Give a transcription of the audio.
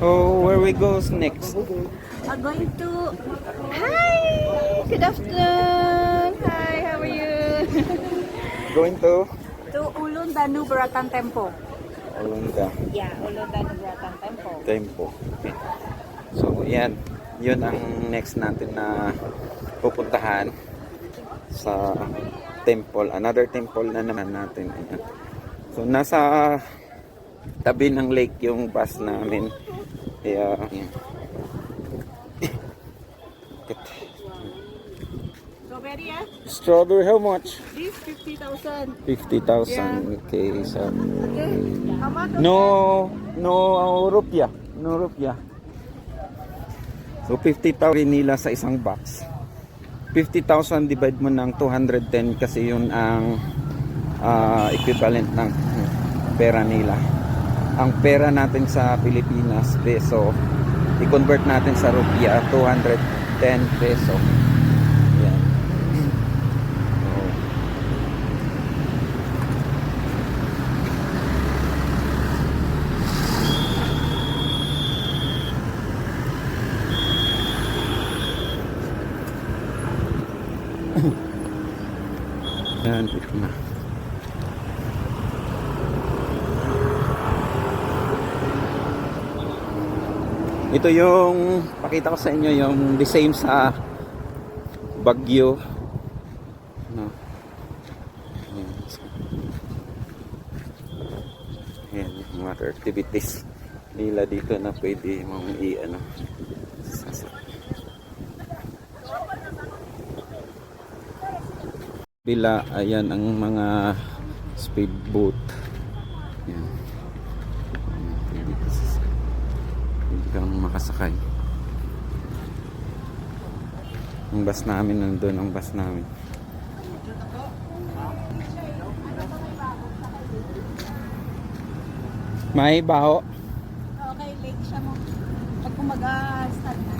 Oh, where we goes next? are going to... Hi! Good afternoon! Hi, how are you? Going to to Ulun Danu Beratan Tempo. Olunda Yeah, Ulun Danu Beratan Tempo. Tempo. Okay. So, yan. Yun ang next natin na pupuntahan sa temple. Another temple na naman natin. Ayan. So, nasa tabi ng lake yung bus namin. Kaya, ayan. Strawberry, ah? Strawberry, how much? This 50,000. 50,000. Okay, so Okay. How much? no no uh, rupiah, no rupiah. So 50,000 nila sa isang box. 50,000 divide mo ng 210 kasi yun ang ah, equivalent ng pera nila. Ang pera natin sa Pilipinas peso, i-convert natin sa rupiah 210 peso. Yan. So, Yan, ito na. Ito yung pakita ko sa inyo yung the same sa Bagyo. No. Ayan. Yung water activities nila dito na pwede mong i-ano. Bila, ayan ang mga speedboat. Ayan, Pwede ka sas- pwede kang makasakay. Ang bus namin nandun, ang bus namin. May baho. Okay, late siya mo. Pag kumaga-start na.